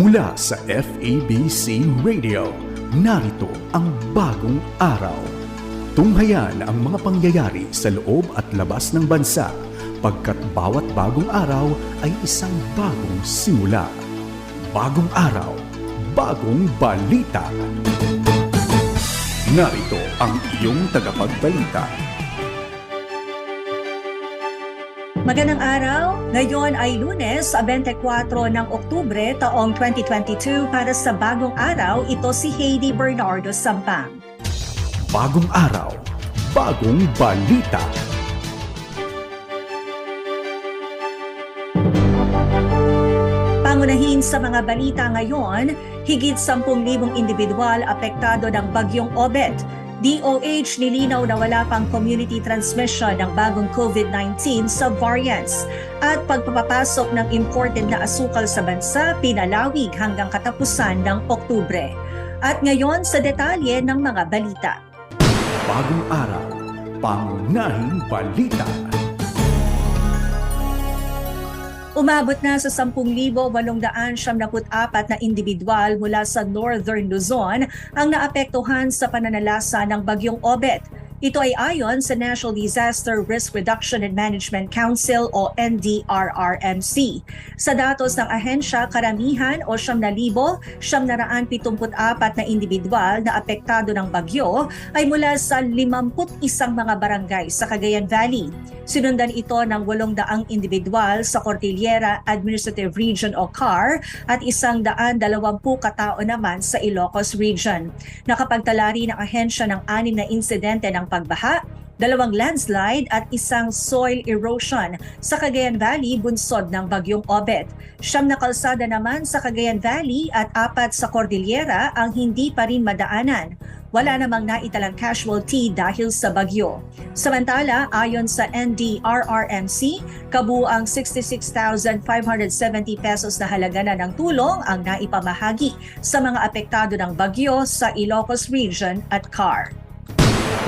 Mula sa FABC Radio, narito ang bagong araw. Tunghayan ang mga pangyayari sa loob at labas ng bansa pagkat bawat bagong araw ay isang bagong simula. Bagong araw, bagong balita. Narito ang iyong tagapagbalita. Magandang araw! Ngayon ay lunes, 24 ng Oktubre taong 2022 para sa bagong araw. Ito si Heidi Bernardo Sampang. Bagong araw, bagong balita. Pangunahin sa mga balita ngayon, higit 10,000 individual apektado ng bagyong Obet. DOH nilinaw na wala pang community transmission ng bagong COVID-19 sa variants at pagpapapasok ng imported na asukal sa bansa pinalawig hanggang katapusan ng Oktubre. At ngayon sa detalye ng mga balita. Bagong araw, pangunahing balita. Umabot na sa 10,874 na individual mula sa Northern Luzon ang naapektuhan sa pananalasa ng bagyong Obet. Ito ay ayon sa National Disaster Risk Reduction and Management Council o NDRRMC. Sa datos ng ahensya, karamihan o 7,774 na individual na apektado ng bagyo ay mula sa 51 mga barangay sa Cagayan Valley. Sinundan ito ng 800 individual sa Cordillera Administrative Region o CAR at 120 katao naman sa Ilocos Region. Nakapagtala rin ang ahensya ng anim na insidente ng pagbaha, dalawang landslide at isang soil erosion sa Cagayan Valley bunsod ng bagyong Obet. Siyam na kalsada naman sa Cagayan Valley at apat sa Cordillera ang hindi pa rin madaanan. Wala namang naitalang casualty dahil sa bagyo. Samantala, ayon sa NDRRMC, kabuang 66,570 pesos na halaga na ng tulong ang naipamahagi sa mga apektado ng bagyo sa Ilocos Region at CAR.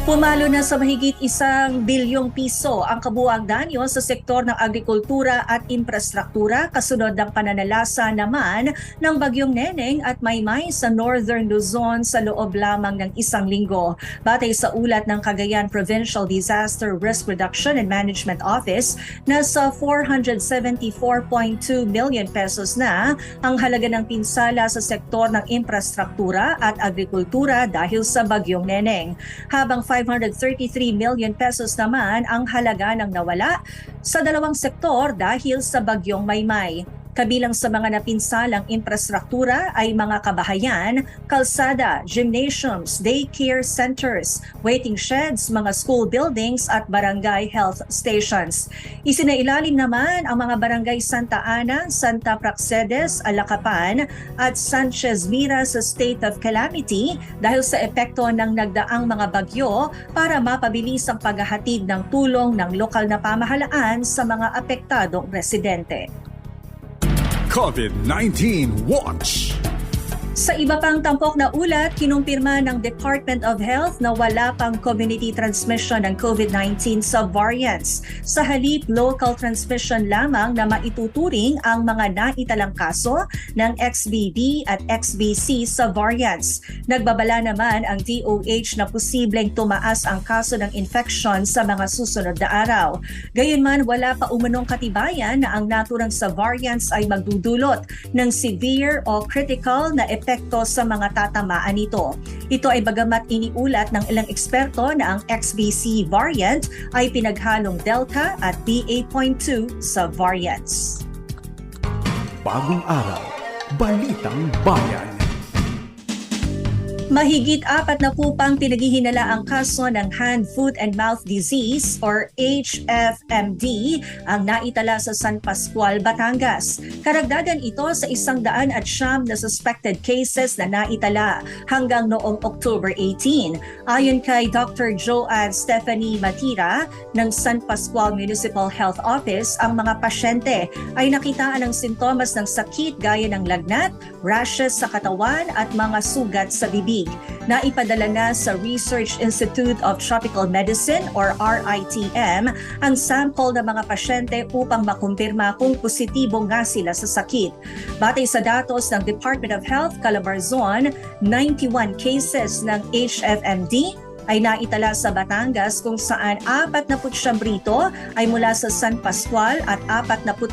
Pumalo na sa mahigit isang bilyong piso ang kabuang danyo sa sektor ng agrikultura at infrastruktura kasunod ng pananalasa naman ng bagyong Neneng at Maymay sa Northern Luzon sa loob lamang ng isang linggo. Batay sa ulat ng Cagayan Provincial Disaster Risk Reduction and Management Office, nasa 474.2 million pesos na ang halaga ng pinsala sa sektor ng infrastruktura at agrikultura dahil sa bagyong Neneng. Habang 533 million pesos naman ang halaga ng nawala sa dalawang sektor dahil sa bagyong Maymay. Kabilang sa mga napinsalang infrastruktura ay mga kabahayan, kalsada, gymnasiums, daycare centers, waiting sheds, mga school buildings at barangay health stations. Isinailalim naman ang mga barangay Santa Ana, Santa Praxedes, Alacapan at Sanchez Mira sa state of calamity dahil sa epekto ng nagdaang mga bagyo para mapabilis ang paghahatid ng tulong ng lokal na pamahalaan sa mga apektadong residente. COVID-19 Watch. Sa iba pang tampok na ulat, kinumpirma ng Department of Health na wala pang community transmission ng COVID-19 sa variants. Sa halip, local transmission lamang na maituturing ang mga naitalang kaso ng XBB at XBC sa variants. Nagbabala naman ang DOH na posibleng tumaas ang kaso ng infection sa mga susunod na araw. Gayunman, wala pa umunong katibayan na ang naturang sa variants ay magdudulot ng severe o critical na epekto sa mga tatamaan nito. Ito ay bagamat iniulat ng ilang eksperto na ang XBC variant ay pinaghalong Delta at BA.2 sa variants. Bagong araw, balitang bayan. Mahigit apat na po pang pinaghihinala ang kaso ng Hand, Foot and Mouth Disease or HFMD ang naitala sa San Pascual, Batangas. Karagdagan ito sa isang daan at siyam na suspected cases na naitala hanggang noong October 18. Ayon kay Dr. Joanne Stephanie Matira ng San Pascual Municipal Health Office, ang mga pasyente ay nakitaan ng sintomas ng sakit gaya ng lagnat, rashes sa katawan at mga sugat sa bibig. Lapig. Naipadala na sa Research Institute of Tropical Medicine or RITM ang sample ng mga pasyente upang makumpirma kung positibo nga sila sa sakit. Batay sa datos ng Department of Health Calabarzon, 91 cases ng HFMD ay naitala sa Batangas kung saan 49 rito ay mula sa San Pascual at 42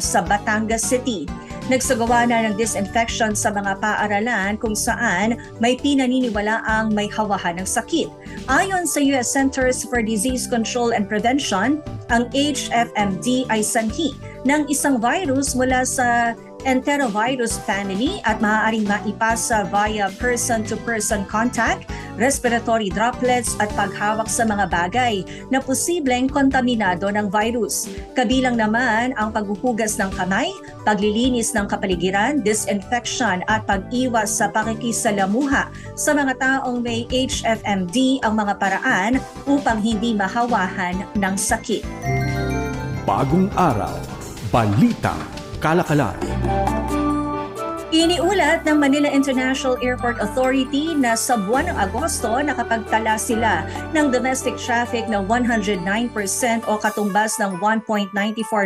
sa Batangas City. Nagsagawa na ng disinfection sa mga paaralan kung saan may pinaniniwala ang may hawahan ng sakit. Ayon sa US Centers for Disease Control and Prevention, ang HFMD ay sanhi ng isang virus mula sa enterovirus family at maaaring maipasa via person-to-person contact, respiratory droplets at paghawak sa mga bagay na posibleng kontaminado ng virus. Kabilang naman ang paghuhugas ng kamay, paglilinis ng kapaligiran, disinfection at pag-iwas sa pakikisalamuha sa mga taong may HFMD ang mga paraan upang hindi mahawahan ng sakit. Bagong araw, balitang kalakalan. Iniulat ng Manila International Airport Authority na sa buwan ng Agosto nakapagtala sila ng domestic traffic na 109% o katumbas ng 1.94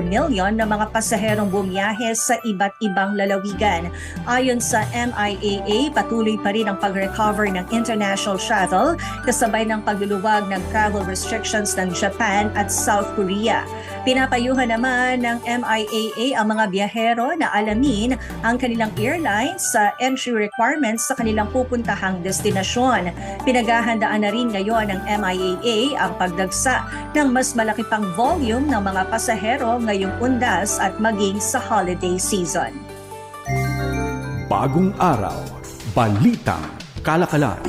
million na mga pasaherong bumiyahe sa iba't ibang lalawigan. Ayon sa MIAA, patuloy pa rin ang pag-recover ng international travel kasabay ng pagluluwag ng travel restrictions ng Japan at South Korea. Pinapayuhan naman ng MIAA ang mga biyahero na alamin ang kanilang airlines sa entry requirements sa kanilang pupuntahang destinasyon. Pinaghahandaan na rin ngayon ng MIAA ang pagdagsa ng mas malaki pang volume ng mga pasahero ngayong undas at maging sa holiday season. Bagong araw, balitang kalakalan.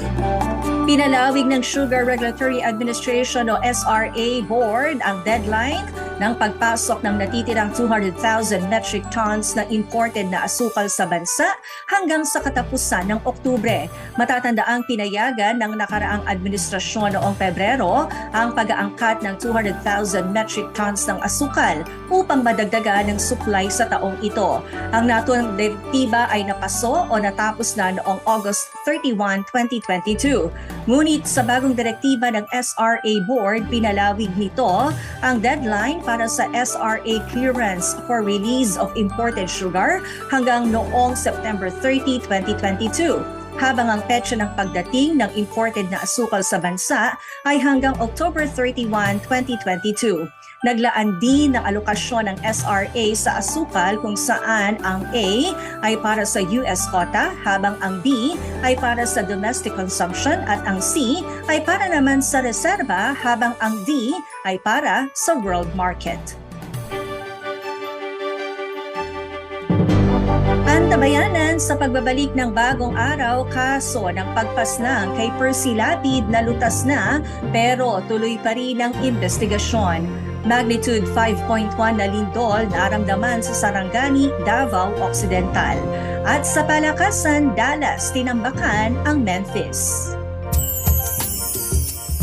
Pinalawig ng Sugar Regulatory Administration o SRA Board ang deadline ng pagpasok ng natitirang 200,000 metric tons na imported na asukal sa bansa hanggang sa katapusan ng Oktubre. Matatanda ang pinayagan ng nakaraang administrasyon noong Pebrero ang pag-aangkat ng 200,000 metric tons ng asukal upang madagdagan ng supply sa taong ito. Ang natuang direktiba ay napaso o natapos na noong August 31, 2022. Ngunit sa bagong direktiba ng SRA Board, pinalawig nito ang deadline para sa SRA clearance for release of imported sugar hanggang noong September 30, 2022 habang ang petsa ng pagdating ng imported na asukal sa bansa ay hanggang October 31, 2022. Naglaan din ng alokasyon ng SRA sa asukal kung saan ang A ay para sa US quota habang ang B ay para sa domestic consumption at ang C ay para naman sa reserba habang ang D ay para sa world market. Antabayanan sa pagbabalik ng bagong araw kaso ng pagpaslang kay Percy Lapid na lutas na pero tuloy pa rin ang investigasyon. Magnitude 5.1 na lindol naramdaman sa Sarangani, Davao Occidental. At sa palakasan, Dallas, tinambakan ang Memphis.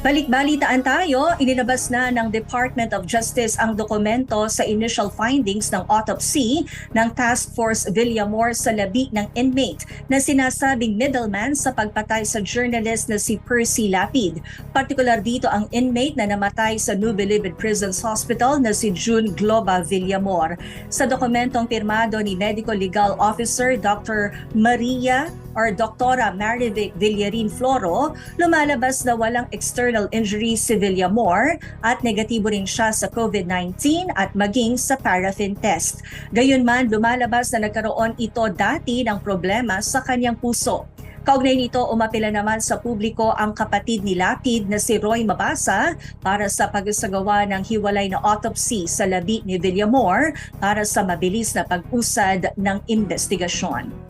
Balik-balitaan tayo, inilabas na ng Department of Justice ang dokumento sa initial findings ng autopsy ng Task Force Villamor sa labi ng inmate na sinasabing middleman sa pagpatay sa journalist na si Percy Lapid. Partikular dito ang inmate na namatay sa New Bilibid Prisons Hospital na si June Globa Villamor. Sa dokumentong pirmado ni Medical Legal Officer Dr. Maria or Dr. Marivic Villarin Floro, lumalabas na walang external injury si Villamor at negatibo rin siya sa COVID-19 at maging sa paraffin test. Gayunman, lumalabas na nagkaroon ito dati ng problema sa kanyang puso. Kaugnay nito, umapila naman sa publiko ang kapatid ni Lapid na si Roy Mabasa para sa pagsagawa ng hiwalay na autopsy sa labi ni Villamor para sa mabilis na pag-usad ng investigasyon.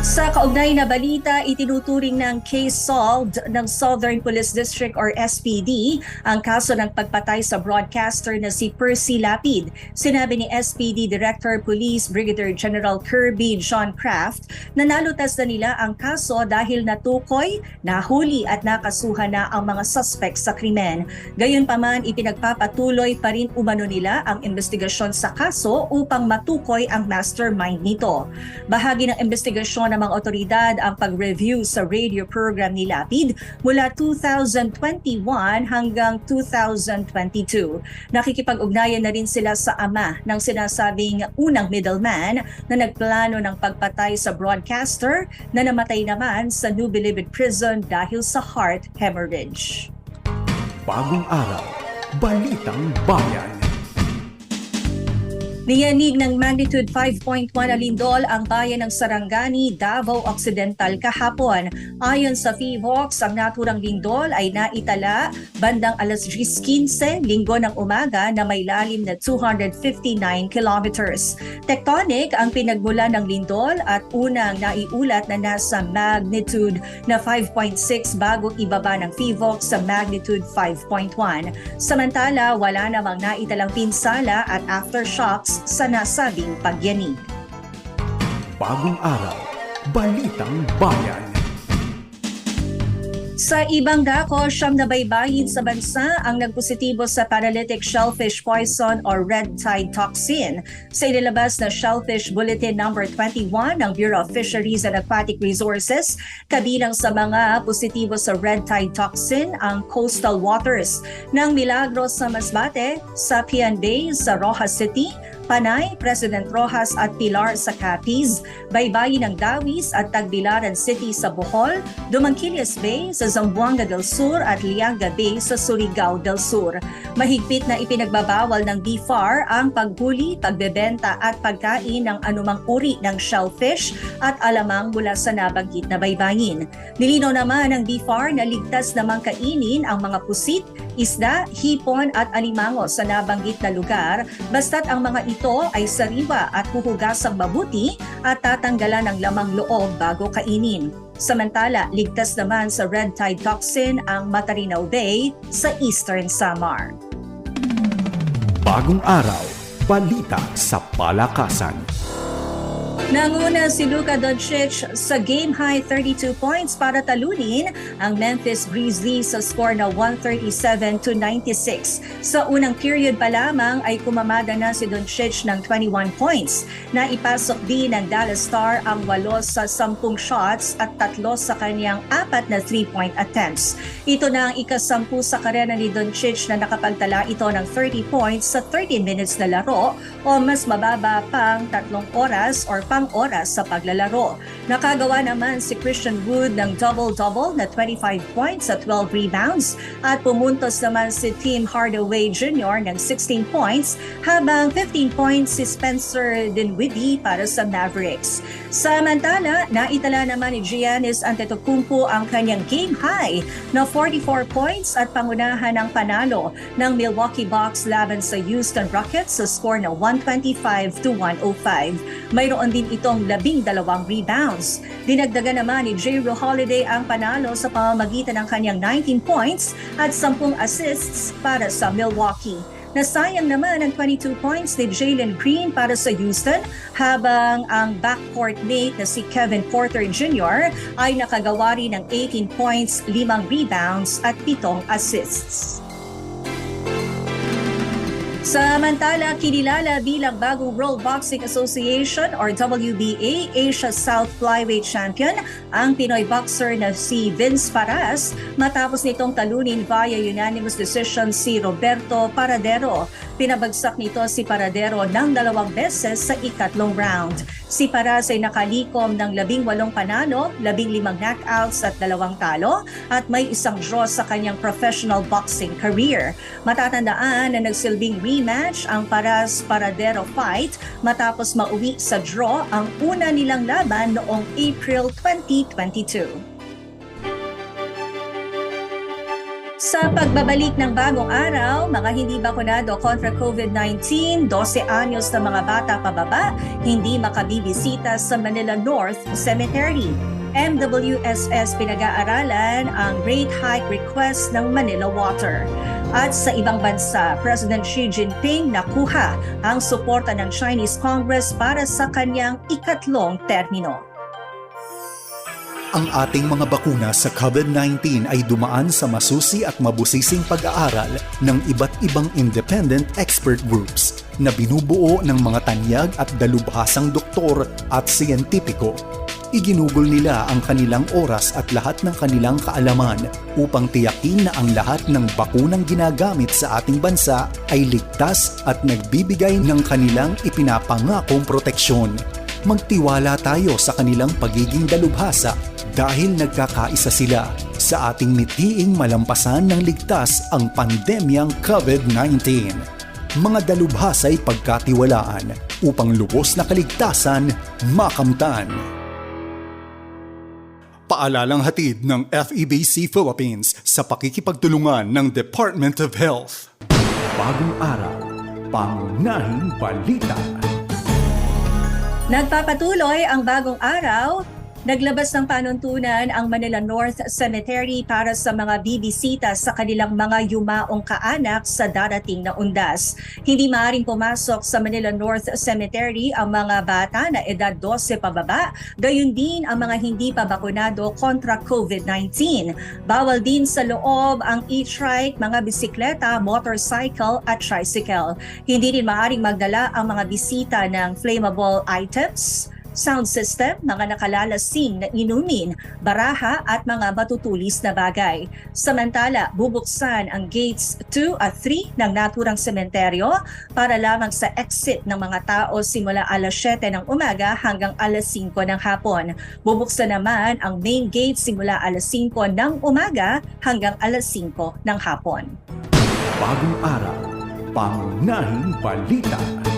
Sa kaugnay na balita, itinuturing ng case solved ng Southern Police District or SPD ang kaso ng pagpatay sa broadcaster na si Percy Lapid. Sinabi ni SPD Director Police Brigadier General Kirby John Kraft na nalutas na nila ang kaso dahil natukoy, nahuli at nakasuhan na ang mga suspect sa krimen. Gayunpaman, ipinagpapatuloy pa rin umano nila ang investigasyon sa kaso upang matukoy ang mastermind nito. Bahagi ng investigasyon ng mga otoridad ang pag-review sa radio program ni Lapid mula 2021 hanggang 2022. Nakikipag-ugnayan na rin sila sa ama ng sinasabing unang middleman na nagplano ng pagpatay sa broadcaster na namatay naman sa New Bilibid Prison dahil sa heart hemorrhage. Bagong araw, balitang bayan. Niyanig ng magnitude 5.1 na lindol ang bayan ng Sarangani, Davao Occidental kahapon. Ayon sa FIVOX, ang naturang lindol ay naitala bandang alas 10.15 linggo ng umaga na may lalim na 259 kilometers. Tectonic ang pinagmula ng lindol at unang naiulat na nasa magnitude na 5.6 bago ibaba ng FIVOX sa magnitude 5.1. Samantala, wala namang naitalang pinsala at aftershocks sa nasabing pagyanig. Bagong araw, balitang bayan. Sa ibang dako, siyam na baybayin sa bansa ang nagpositibo sa paralytic shellfish poison or red tide toxin. Sa inilabas na Shellfish Bulletin number 21 ng Bureau of Fisheries and Aquatic Resources, kabilang sa mga positibo sa red tide toxin ang coastal waters ng Milagros sa Masbate, Sapian Bay sa Rojas City, Panay, President Rojas at Pilar sa Capiz, Baybayin ng Dawis at Tagbilaran City sa Bohol, Dumangkilias Bay sa Zamboanga del Sur at Lianga Bay sa Surigao del Sur. Mahigpit na ipinagbabawal ng BFAR ang paghuli, pagbebenta at pagkain ng anumang uri ng shellfish at alamang mula sa nabanggit na baybayin. Nilinaw naman ng BFAR na ligtas namang kainin ang mga pusit, isda, hipon at alimango sa nabanggit na lugar basta't ang mga ito ay sariwa at huhugasang mabuti at tatanggalan ng lamang loob bago kainin. Samantala, ligtas naman sa red tide toxin ang Matarinaw Bay sa Eastern Samar. Bagong araw, balita sa palakasan. Nanguna si Luka Doncic sa game high 32 points para talunin ang Memphis Grizzlies sa score na 137 to 96. Sa unang period pa lamang ay kumamada na si Doncic ng 21 points. Naipasok din ng Dallas Star ang walo sa 10 shots at tatlo sa kanyang apat na three-point attempts. Ito na ang ikasampu sa karera ni Doncic na nakapagtala ito ng 30 points sa 13 minutes na laro o mas mababa pang tatlong oras or pang oras sa paglalaro. Nakagawa naman si Christian Wood ng double-double na 25 points at 12 rebounds at pumuntos naman si Tim Hardaway Jr. ng 16 points habang 15 points si Spencer Dinwiddie para sa Mavericks. Samantala, naitala naman ni Giannis Antetokounmpo ang kanyang game high na 44 points at pangunahan ng panalo ng Milwaukee Bucks laban sa Houston Rockets sa score na 125 to 105. Mayroon din itong labing dalawang rebounds. Dinagdagan naman ni J. Rue Holiday ang panalo sa pamamagitan ng kanyang 19 points at 10 assists para sa Milwaukee. Nasayang naman ang 22 points ni Jalen Green para sa Houston habang ang backcourt mate na si Kevin Porter Jr. ay nakagawa rin ng 18 points, 5 rebounds at 7 assists. Samantala, kinilala bilang bagong World Boxing Association or WBA Asia South Flyweight Champion ang Pinoy boxer na si Vince Paras matapos nitong talunin via unanimous decision si Roberto Paradero. Pinabagsak nito si Paradero ng dalawang beses sa ikatlong round. Si Paras ay nakalikom ng labing walong panalo, labing limang knockouts at dalawang talo at may isang draw sa kanyang professional boxing career. Matatandaan na nagsilbing rematch ang Paras Paradero fight matapos mauwi sa draw ang una nilang laban noong April 2022. Sa pagbabalik ng bagong araw, mga hindi bakunado kontra COVID-19, 12 anyos na mga bata pababa, hindi makabibisita sa Manila North Cemetery. MWSS pinag-aaralan ang rate hike request ng Manila Water. At sa ibang bansa, President Xi Jinping nakuha ang suporta ng Chinese Congress para sa kanyang ikatlong termino. Ang ating mga bakuna sa COVID-19 ay dumaan sa masusi at mabusising pag-aaral ng iba't ibang independent expert groups na binubuo ng mga tanyag at dalubhasang doktor at siyentipiko. Iginugol nila ang kanilang oras at lahat ng kanilang kaalaman upang tiyakin na ang lahat ng bakunang ginagamit sa ating bansa ay ligtas at nagbibigay ng kanilang ipinapangakong proteksyon. Magtiwala tayo sa kanilang pagiging dalubhasa dahil nagkakaisa sila sa ating mitiing malampasan ng ligtas ang pandemyang COVID-19. Mga dalubhasa'y pagkatiwalaan upang lubos na kaligtasan makamtan. Paalalang hatid ng FEBC Philippines sa pakikipagtulungan ng Department of Health. Bagong araw, pangunahing balita. Nagpapatuloy ang bagong araw. Naglabas ng panuntunan ang Manila North Cemetery para sa mga bibisita sa kanilang mga yumaong kaanak sa darating na undas. Hindi maaaring pumasok sa Manila North Cemetery ang mga bata na edad 12 pababa, gayon din ang mga hindi pa bakunado kontra COVID-19. Bawal din sa loob ang e-trike, mga bisikleta, motorcycle at tricycle. Hindi rin maaaring magdala ang mga bisita ng flammable items, sound system, mga nakalalasing na inumin, baraha at mga matutulis na bagay. Samantala, bubuksan ang gates 2 at 3 ng naturang sementeryo para lamang sa exit ng mga tao simula alas 7 ng umaga hanggang alas 5 ng hapon. Bubuksan naman ang main gate simula alas 5 ng umaga hanggang alas 5 ng hapon. Bagong araw, pangunahing balita.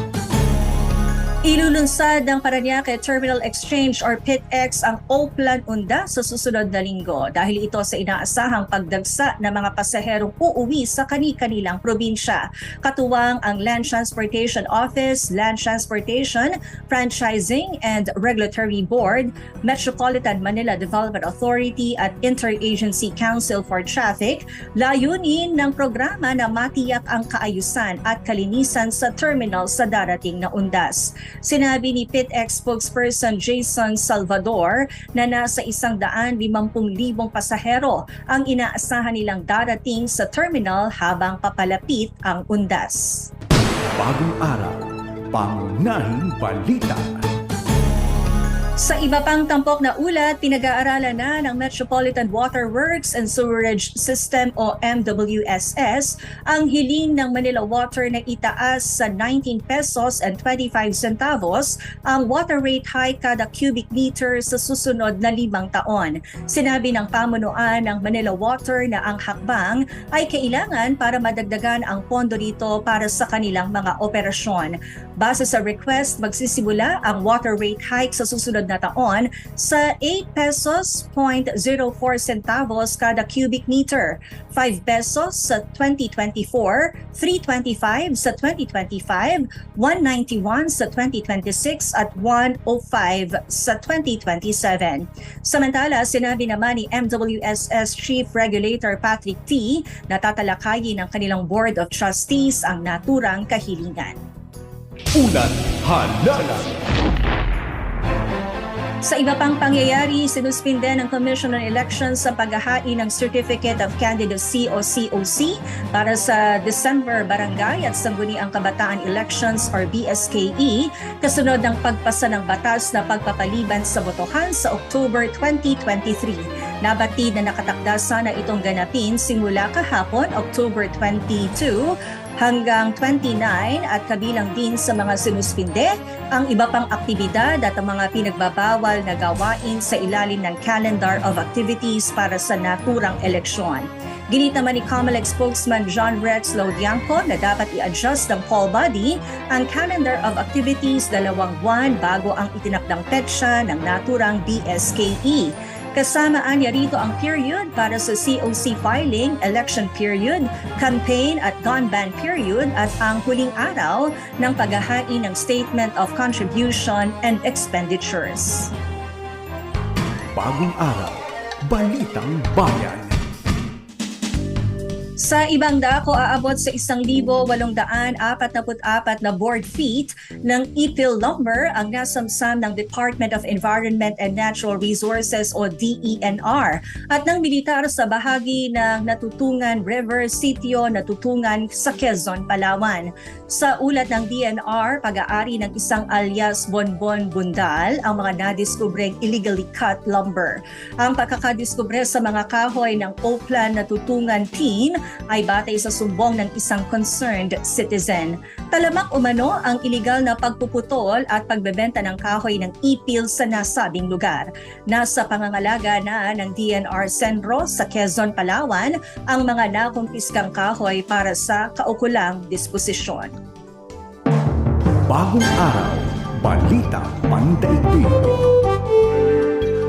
Ilulunsad ng Paranaque Terminal Exchange or PITX ang Oplan Unda sa susunod na linggo dahil ito sa inaasahang pagdagsa ng mga pasaherong uuwi sa kani-kanilang probinsya. Katuwang ang Land Transportation Office, Land Transportation, Franchising and Regulatory Board, Metropolitan Manila Development Authority at Interagency Council for Traffic, layunin ng programa na matiyak ang kaayusan at kalinisan sa terminal sa darating na undas. Sinabi ni PITX spokesperson Jason Salvador na nasa isang daan limampung libong pasahero ang inaasahan nilang darating sa terminal habang papalapit ang undas. Bagong araw, pangunahing balita. Sa iba pang tampok na ulat, pinag-aaralan na ng Metropolitan Water Works and Sewerage System o MWSS ang hiling ng Manila Water na itaas sa 19 pesos and 25 centavos ang water rate hike kada cubic meter sa susunod na limang taon. Sinabi ng pamunuan ng Manila Water na ang hakbang ay kailangan para madagdagan ang pondo dito para sa kanilang mga operasyon. Base sa request, magsisimula ang water rate hike sa susunod na taon sa 8 pesos 0.04 centavos kada cubic meter, 5 pesos sa 2024, 325 sa 2025, 191 sa 2026 at 105 sa 2027. Samantala, sinabi naman ni MWSS Chief Regulator Patrick T na tatalakayin ng kanilang Board of Trustees ang naturang kahilingan. Ulat Halalan. Sa iba pang pangyayari, sinuspinde ng Commission on Elections sa paghahain ng Certificate of Candidacy o COC para sa December Barangay at Sangguniang Kabataan Elections or BSKE kasunod ng pagpasa ng batas na pagpapaliban sa botohan sa October 2023. Nabatid na nakatakda sana itong ganapin simula kahapon, October 22 hanggang 29 at kabilang din sa mga sinuspinde ang iba pang aktibidad at ang mga pinagbabawal na gawain sa ilalim ng calendar of activities para sa naturang eleksyon. Ginit naman ni COMELEC spokesman John Rex Lodianco na dapat i-adjust ng call body ang calendar of activities dalawang buwan bago ang itinakdang petsa ng naturang BSKE. Kasamaan niya rito ang period para sa COC filing, election period, campaign at gun ban period at ang huling araw ng paghahain ng Statement of Contribution and Expenditures. Bagong araw, balitang bayan. Sa ibang dako, aabot sa 1,844 na board feet ng ipil lumber ang nasamsam ng Department of Environment and Natural Resources o DENR at ng militar sa bahagi ng Natutungan River Sitio Natutungan sa Quezon, Palawan. Sa ulat ng DNR, pag-aari ng isang alias Bonbon Bundal ang mga nadiskubreng illegally cut lumber. Ang pagkakadiskubre sa mga kahoy ng Oakland Natutungan team ay batay sa sumbong ng isang concerned citizen. Talamak umano ang iligal na pagpuputol at pagbebenta ng kahoy ng ipil sa nasabing lugar. Nasa pangangalaga na ng DNR Senro sa Quezon, Palawan ang mga nakumpiskang kahoy para sa kaukulang disposisyon. Bagong araw, balita pandaigdig.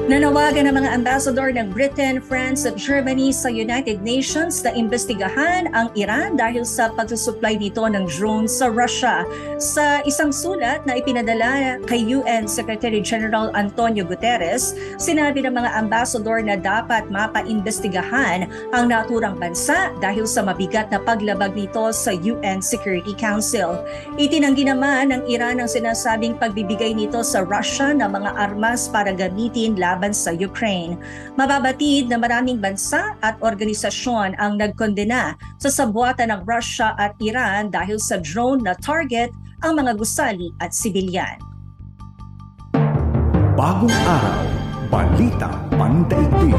Nanawagan ng mga ambassador ng Britain, France at Germany sa United Nations na imbestigahan ang Iran dahil sa pagsusupply nito ng drone sa Russia. Sa isang sulat na ipinadala kay UN Secretary General Antonio Guterres, sinabi ng mga ambassador na dapat mapaimbestigahan ang naturang bansa dahil sa mabigat na paglabag nito sa UN Security Council. Itinanggi naman ng Iran ang sinasabing pagbibigay nito sa Russia ng mga armas para gamitin laban sa Ukraine. Mababatid na maraming bansa at organisasyon ang nagkondena sa sabuatan ng Russia at Iran dahil sa drone na target ang mga gusali at sibilyan. Bagong araw, balita pandaigdig.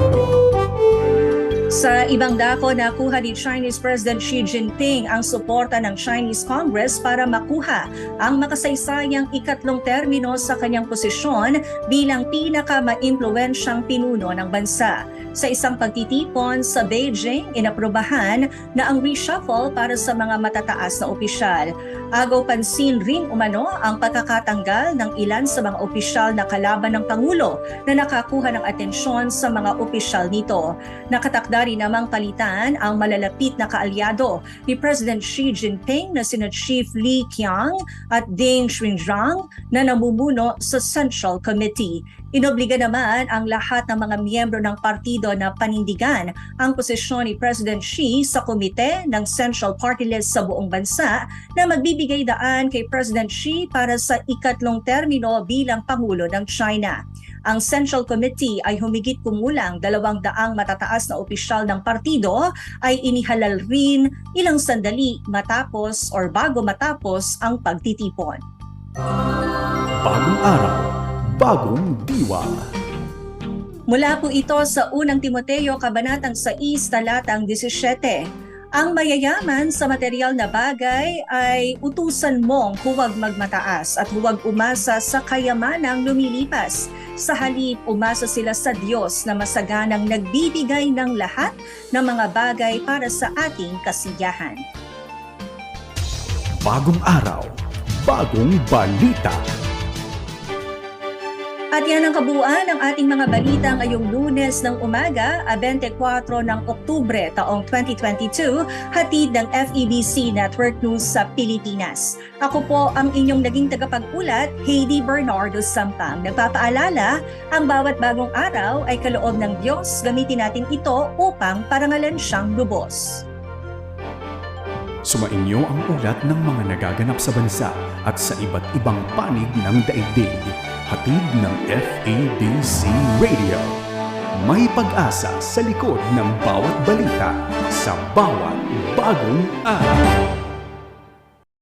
Sa ibang dako, nakuha ni Chinese President Xi Jinping ang suporta ng Chinese Congress para makuha ang makasaysayang ikatlong termino sa kanyang posisyon bilang pinaka-maimpluwensyang pinuno ng bansa. Sa isang pagtitipon sa Beijing, inaprobahan na ang reshuffle para sa mga matataas na opisyal. Agaw pansin rin umano ang pagkakatanggal ng ilan sa mga opisyal na kalaban ng Pangulo na nakakuha ng atensyon sa mga opisyal nito. Nakatakda rin namang palitan ang malalapit na kaalyado ni President Xi Jinping na sina Chief Li Qiang at Deng Xinjiang na namumuno sa Central Committee. Inobliga naman ang lahat ng mga miyembro ng partido na panindigan ang posisyon ni President Xi sa komite ng Central Party List sa buong bansa na magbibigay daan kay President Xi para sa ikatlong termino bilang Pangulo ng China. Ang Central Committee ay humigit kumulang dalawang daang matataas na opisyal ng partido ay inihalal rin ilang sandali matapos or bago matapos ang pagtitipon. Bagong araw, bagong diwa. Mula po ito sa unang Timoteo Kabanatang 6, talatang 17. Ang mayayaman sa material na bagay ay utusan mong huwag magmataas at huwag umasa sa kayamanang lumilipas. Sa halip, umasa sila sa Diyos na masaganang nagbibigay ng lahat ng mga bagay para sa ating kasiyahan. Bagong araw, bagong balita. At yan ang kabuuan ng ating mga balita ngayong lunes ng umaga, a 24 ng Oktubre taong 2022, hatid ng FEBC Network News sa Pilipinas. Ako po ang inyong naging tagapag-ulat, Heidi Bernardo Sampang. Nagpapaalala, ang bawat bagong araw ay kaloob ng Diyos. Gamitin natin ito upang parangalan siyang lubos. Sumainyo ang ulat ng mga nagaganap sa bansa at sa iba't ibang panig ng daigdig. Hatid ng FABC Radio. May pag-asa sa likod ng bawat balita sa bawat bagong araw.